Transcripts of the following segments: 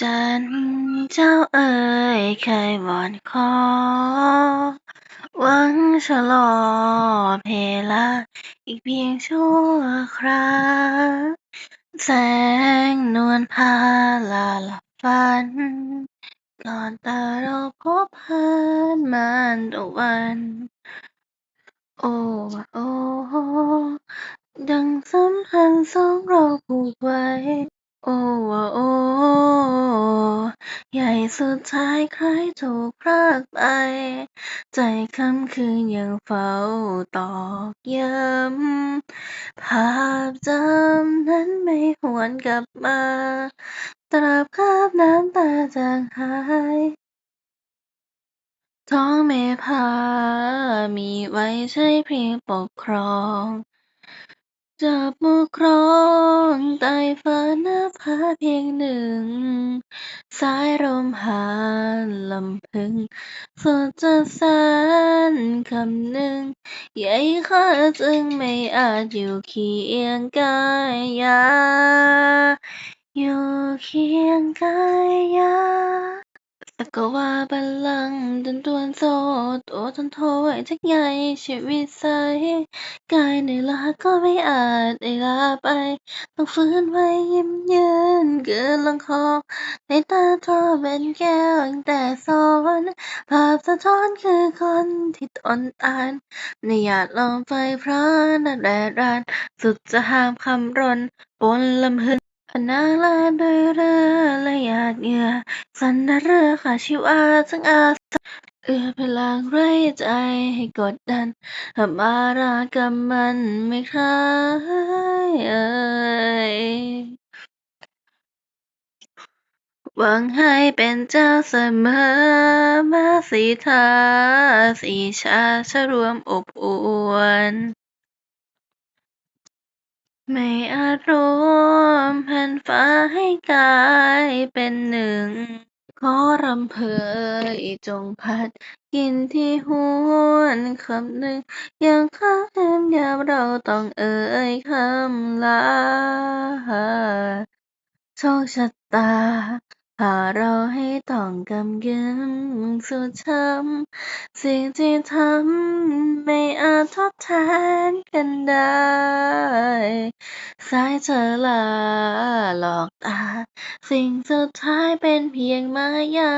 จันเจ้าเอ๋ยเคยวอนขอ หวังชะลอเพลาอีกเพียงชั่วคราวแสงนวลพาลาหลับฝัน ก่อนตาเราพบผ่านมานตะวัน โอ้โอ้ดังสัมพันธ์สองเราผูกไว้ โอ้วะโออย่าให้สุดท้ายใครถูกพรากไป ใจค่ำคืนยังเฝ้าตอกย้ำภาพจำนั้นไม่หวนกลับมา ตราบคราบน้ำตาจางหายท้องแม่พามีไว้ใช้เพียงปกครอง จับมือครองใต้ฟ้าหน้าผาเพียงหนึ่ง สายลมผ่าลำพึงสดจะแสนคำหนึ่งใยข้าจึงไม่อาจอยู่เคียงกายาอยู่เคียงกายา สักกะว่าบัลลังก์ดันดวลโซ่ ตัวทนโทไว้ทักใยชีวิตใสกายเหนื่อยล้าก็ไม่อาจได้ลาไป ต้องฝืนไว้ยิ้มยืนกลืนลงคอ ในตาเธอเป็นแก้วตั้งแต่สอนภาพสะท้อนคือคนที่ทนทานไม่อยากลองไฟพรานนักแดดร้อนสุดจะห้ามคำรน ปนลำพึง พนาลาด้วยเรือละหยาดเหงื่อสั่นระเรือขาชีวาทั้งอาสาเอื้อพลังไรใจให้กดดันหากมารักกับมันไม่คล้ายเอ่ยหวังให้เป็นเจ้าเสมอมาสีทาสีชาชะรวมอบอวล ไม่อาจรวมแผ่นฟ้าให้กลายเป็นหนึ่ง ขอรำเพยจงพัดกินที่หวนคำหนึ่ง ยังค้างแมยามเราต้องเอ่ยคำลาโชคชะตา พาเราให้ต้องกำกึ่งสุดช้ำสิ่งที่ทำไม่อาจทดแทนกันได้ สายเธอลาหลอกตา สิ่งสุดท้ายเป็นเพียงมายา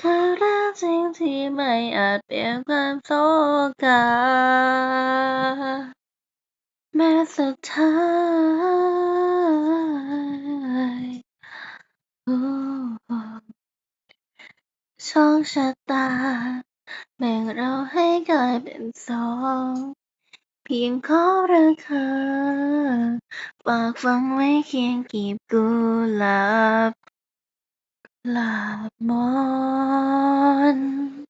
คือเรื่องจริงที่ไม่อาจเปลี่ยนความโศกาแม้สุดท้าย โชคชะตา แบ่งเราให้กลายเป็นสอง เพียงขอรักเธอฝากฟังไว้เคียงกีบกุหลาบหลาบมอน